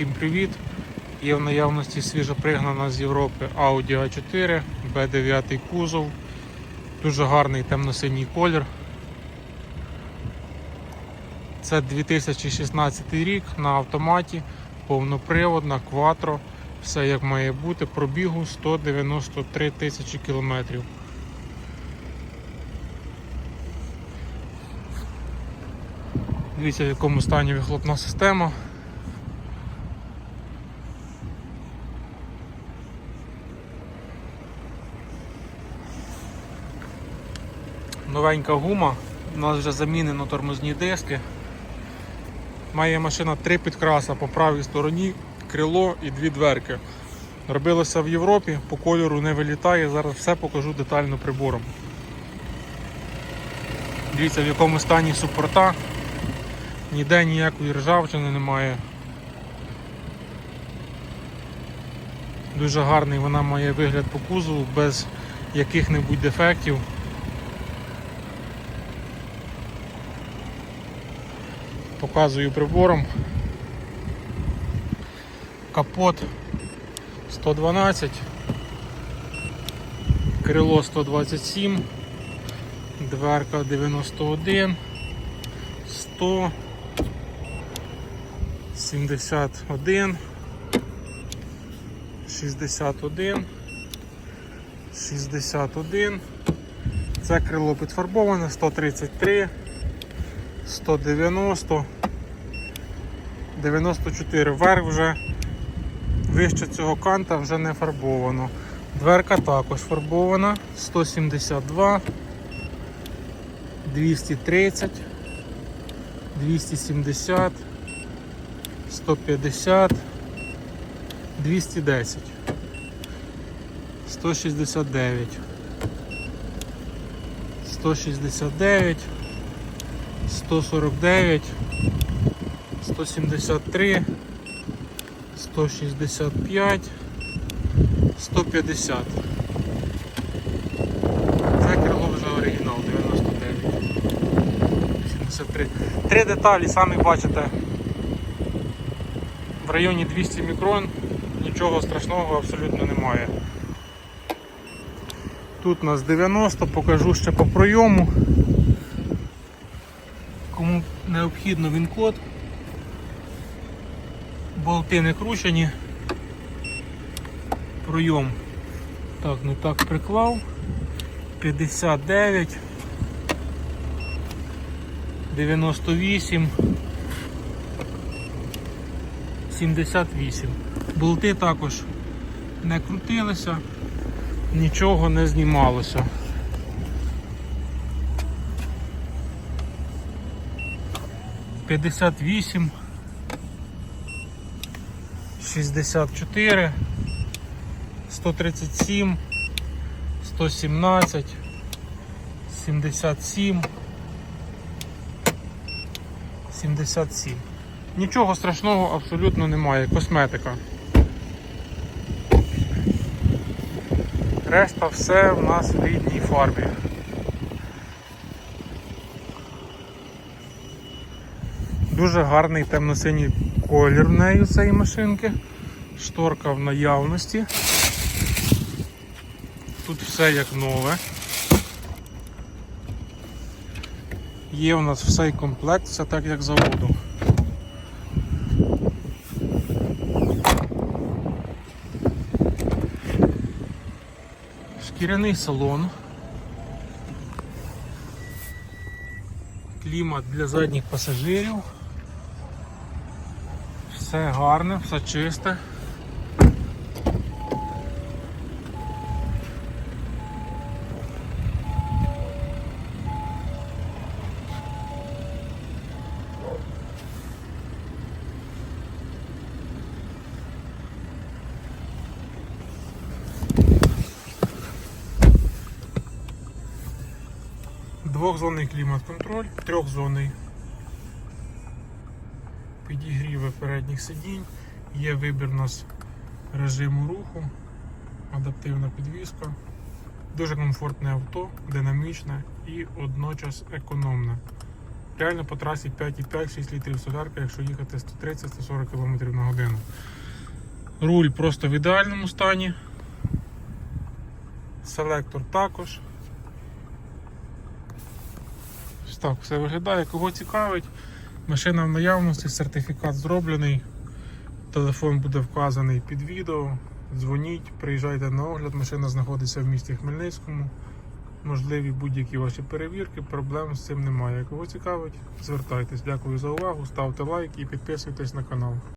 всім привіт! Є в наявності свіжопригнана з Європи Audi A4, B9 кузов, дуже гарний темно-синій колір. Це 2016 рік на автоматі, повноприводна, кватро, все як має бути, пробігу 193 тисячі кілометрів. Дивіться, в якому стані вихлопна система. Новенька гума, у нас вже замінено тормозні диски. Має машина три підкраса по правій стороні, крило і дві дверки. Робилося в Європі, по кольору не вилітає, зараз все покажу детально прибором. Дивіться в якому стані супорта. Ніде ніякої ржавчини немає. Дуже гарний вона має вигляд по кузову без яких-небудь дефектів. Показую прибором. Капот 112, крило 127, дверка 91, 100, 71, 61, 61. Це крило підфарбоване 133, 190, 94. Вверх вже вище цього канта вже не фарбовано. Дверка також фарбована 172, 230, 270, 150, 210, 169, 169, 149, 173, 165, 150. Це крило вже оригінал 99. 73. Три деталі, самі бачите, в районі 200 мікрон, нічого страшного абсолютно немає. Тут у нас 90, покажу ще по пройому. Необхідно він код. Болти не кручені. Пройом. Так, не так приклав. 59. 98. 78. Болти також не крутилися, нічого не знімалося. П'ятдесят вісім, шістдесят чотири, сто тридцять сім, сто сімнадцять, сімдесят сім, сімдесят сім. Нічого страшного абсолютно немає. Косметика. Решта все в нас в рідній фарбі. Дуже гарний темно-синій колір в неї цієї машинки. Шторка в наявності. Тут все як нове. Є у нас все комплект, все так як заводу. Шкіряний салон. Клімат для задніх пасажирів. Все гарне, все чисте. Двохзонний клімат-контроль, трьохзонний підігріви передніх сидінь, є вибір у нас режиму руху, адаптивна підвізка. Дуже комфортне авто, динамічне і одночас економне. Реально по трасі 5,5-6 літрів солярки, якщо їхати 130-140 км на годину. Руль просто в ідеальному стані. Селектор також. Так все виглядає. Кого цікавить, машина в наявності, сертифікат зроблений. Телефон буде вказаний під відео. Дзвоніть, приїжджайте на огляд. Машина знаходиться в місті Хмельницькому. Можливі будь-які ваші перевірки, проблем з цим немає. Кого цікавить, звертайтесь. Дякую за увагу, ставте лайк і підписуйтесь на канал.